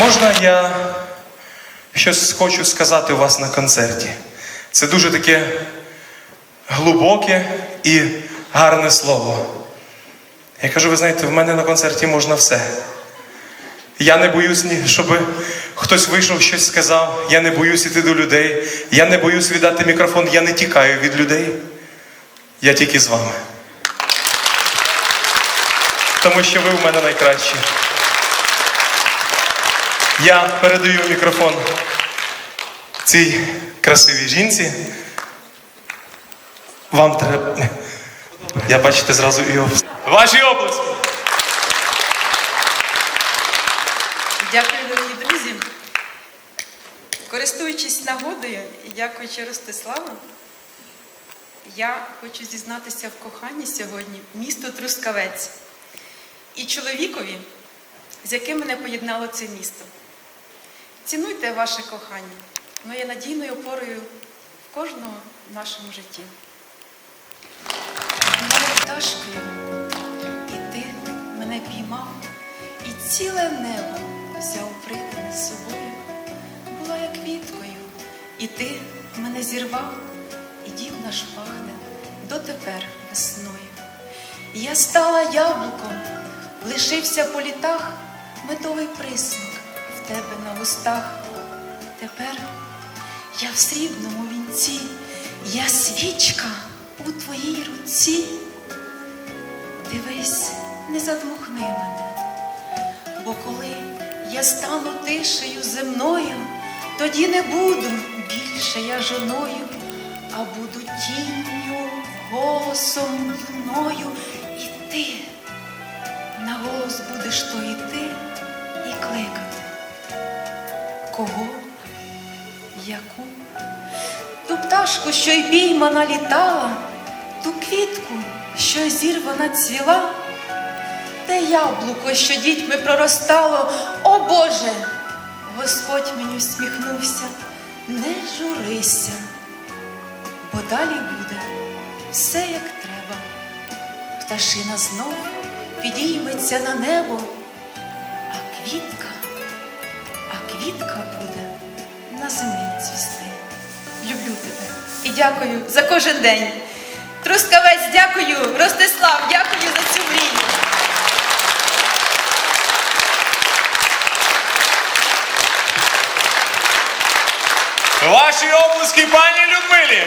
Можна я щось хочу сказати у вас на концерті? Це дуже таке глибоке і гарне слово. Я кажу, ви знаєте, в мене на концерті можна все. Я не боюсь, щоб хтось вийшов, щось сказав. Я не боюсь іти до людей. Я не боюсь віддати мікрофон, я не тікаю від людей. Я тільки з вами. Тому що ви в мене найкращі. Я передаю мікрофон цій красивій жінці. Вам треба. Я бачите зразу і об- Ваші обласки! Дякую, дорогі друзі. Користуючись нагодою і дякуючи Ростиславу, я хочу зізнатися в коханні сьогодні місту Трускавець і чоловікові, з яким мене поєднало це місто. Цінуйте ваше кохання, воно є надійною опорою в кожному нашому житті. Мов пташкою, і ти мене піймав, і ціле небо взяв притим з собою. Була я квіткою, і ти мене зірвав, і дім наш пахне дотепер весною. Я стала яблуком, лишився по літах медовий присмак тебе на вустах. Тепер я в срібному вінці, я свічка у твоїй руці. Дивись, не задмухни мене, бо коли я стану тишею земною, тоді не буду більше я жоною, а буду тінню, голосом луною, і ти на голос будеш то йти і кликати. Кого? Яку? Ту пташку, що й піймана літала, ту квітку, що зірвана цвіла, те яблуко, що дітьми проростало, о Боже, Господь мені всміхнувся, не журися, бо далі буде все як треба. Пташина знов підійметься на небо, дякую за кожен день. Трускавець, дякую, Ростислав, дякую за цю мрію. Ваші обласки, пані Людмилі!